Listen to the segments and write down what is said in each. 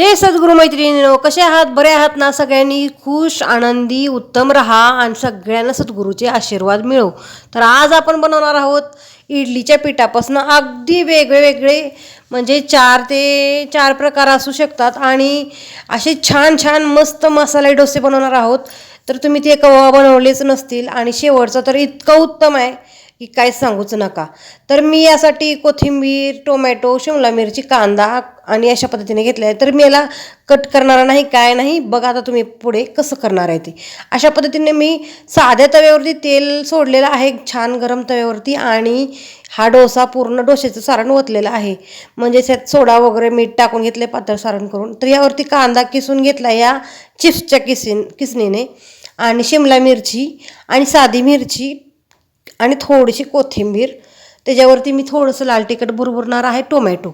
जय सद्गुरू मैत्रिणीनो कसे आहात? बरे आहात ना? सगळ्यांनी खुश आनंदी उत्तम राहा आणि सगळ्यांना सद्गुरूचे आशीर्वाद मिळो. तर आज आपण बनवणार आहोत इडलीच्या पिठापासून अगदी वेगळे वेगळे म्हणजे चार ते चार प्रकार असू शकतात आणि असे छान छान मस्त मसाले डोसे बनवणार आहोत. तर तुम्ही ते कवा बनवलेच नसतील आणि शेवटचं तर इतकं उत्तम आहे. की काय सांगूच नका. तर मी यासाठी कोथिंबीर टोमॅटो शिमला मिरची कांदा आणि अशा पद्धतीने घेतले आहे. तर मी याला कट करणार नाही काय नाही बघा आता तुम्ही पुढे कसं करणार आहे ते. अशा पद्धतीने मी साध्या तव्यावरती तेल सोडलेलं आहे छान गरम तव्यावरती आणि हा डोसा पूर्ण डोश्याचं सारण ओतलेलं आहे. म्हणजे त्यात सोडा वगैरे मीठ टाकून घेतले पातळ सारण करून. तर यावरती कांदा किसून घेतला या चिप्सच्या किसीन किसणीने. आणि शिमला मिरची आणि साधी मिरची आणि थोडीशी कोथिंबीर. त्याच्यावरती मी थोडंसं लाल तिखट भुरभुरणार आहे टोमॅटो.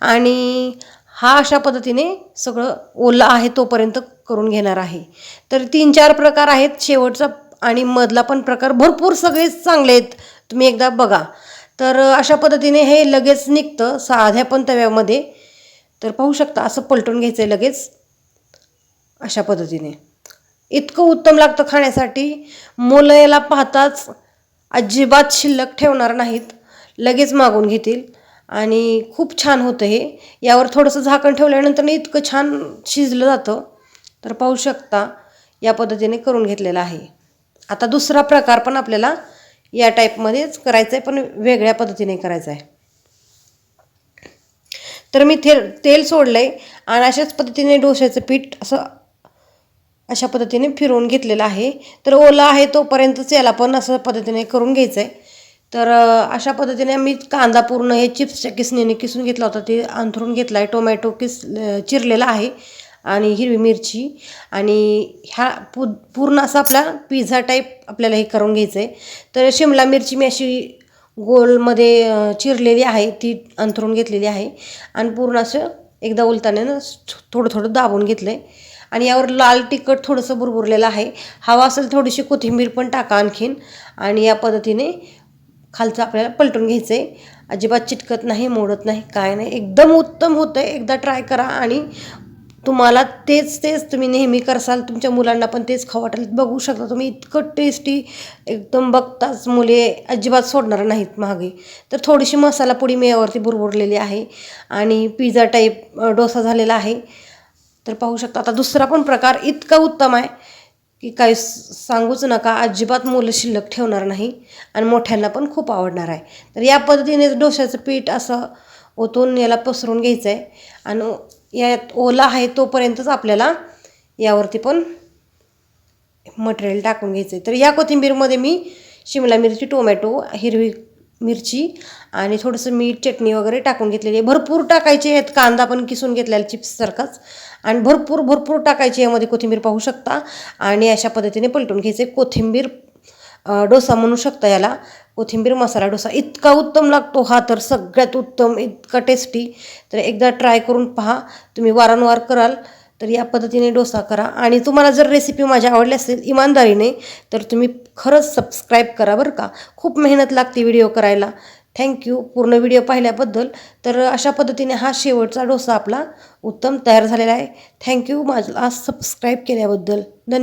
आणि हा अशा पद्धतीने सगळं ओलं आहे तोपर्यंत करून घेणार आहे. तर तीन चार प्रकार आहेत शेवटचा आणि मधला पण प्रकार भरपूर सगळेच चांगले आहेत. तुम्ही एकदा बघा. तर अशा पद्धतीने हे लगेच निघतं साध्या पण तव्यामध्ये. तर पाहू शकता असं पलटून घ्यायचं आहे लगेच. अशा पद्धतीने. इतकं उत्तम लागतं खाण्यासाठी. मुलं याला पाहताच अजिबात शिल्लक ठेवणार नाहीत. लगेच मागून घेतील. आणि खूप छान होतं हे. यावर थोडंसं झाकण ठेवल्यानंतर इतकं छान शिजलं जातं. तर पाहू शकता या पद्धतीने करून घेतलेलं आहे. आता दुसरा प्रकार पण आपल्याला या टाईपमध्येच करायचं आहे पण वेगळ्या पद्धतीने करायचं आहे तर मी थे तेल सोडलं आहे आणि अशाच पद्धतीने डोश्याचं पीठ असं अशा पद्धतीने फिरवून घेतलेलं आहे. तर ओला आहे तोपर्यंतच याला पण असं पद्धतीने करून घ्यायचं आहे तर अशा पद्धतीने मी कांदा पूर्ण हे चिप्सच्या किसणीने किसून घेतला होता. ते अंथरून घेतला आहे टोमॅटो किस चिरलेला आहे आणि हिरवी मिरची. आणि ह्या पू पूर्ण असा आपला पिझ्झा टाईप आपल्याला हे करून घ्यायचं आहे तर शिमला मिरची मी अशी गोलमध्ये चिरलेली आहे. ती अंथरून घेतलेली आहे. आणि पूर्ण असं एकदा उलताने थोडं थोडं दाबून घेतलं आहे आणि यावर लाल तिखट थोडंसं भुरभुरलेलं आहे. हवा असेल थोडीशी कोथिंबीर पण टाका आणखीन. आणि या पद्धतीने खालचं आपल्याला पलटून घ्यायचं आहे अजिबात चिटकत नाही मोडत नाही काय नाही. एकदम उत्तम होतं आहे एकदा ट्राय करा आणि तुम्हाला तेच तेच तुम्ही नेहमी करसाल तुमच्या मुलांना पण तेच खाऊ वाटेल. बघू शकता तुम्ही इतकं टेस्टी एकदम बघताच मुले अजिबात सोडणार नाहीत मागे. तर थोडीशी मसाला पुडी मी यावरती बुरबुरलेली आहे. आणि पिझ्झा टाईप डोसा झालेला आहे. तर पाहू शकता. आता दुसरा पण प्रकार इतका उत्तम आहे की काही सांगूच नका. अजिबात मुलं शिल्लक ठेवणार नाही आणि मोठ्यांना पण खूप आवडणार आहे. तर या पद्धतीने डोश्याचं पीठ असं ओतून याला पसरून घ्यायचं आहे आणि यात ओला आहे तोपर्यंतच आपल्याला यावरती पण मटेरियल टाकून घ्यायचं आहे तर या कोथिंबीरमध्ये मी शिमला मिरची टोमॅटो हिरवी मिरची आणि थोडंसं मीठ चटणी वगैरे टाकून घेतलेली आहे. भरपूर टाकायचे आहेत कांदा पण किसून घेतलेला चिप्ससारखाच आणि भरपूर भरपूर टाकायची यामध्ये कोथिंबीर पाहू शकता. आणि अशा पद्धतीने पलटून घ्यायचे. कोथिंबीर डोसा म्हणू शकता याला. कोथिंबीर मसाला डोसा इतका उत्तम लागतो हा तर सगळ्यात उत्तम इतका टेस्टी तर एकदा ट्राय करून पहा. तुम्ही वारंवार कराल. तर या पद्धतीने डोसा करा. आणि तुम्हाला जर रेसिपी माझ्या आवडली असेल इमानदारीने तर तुम्ही खरंच सबस्क्राईब करा बरं का. खूप मेहनत लागते व्हिडिओ करायला. थँक्यू पूर्ण व्हिडिओ पाहिल्याबद्दल. तर अशा पद्धतीने हा शेवटचा डोसा आपला उत्तम तयार झालेला आहे. थँक्यू माझा सबस्क्राईब केल्याबद्दल. धन्यवाद.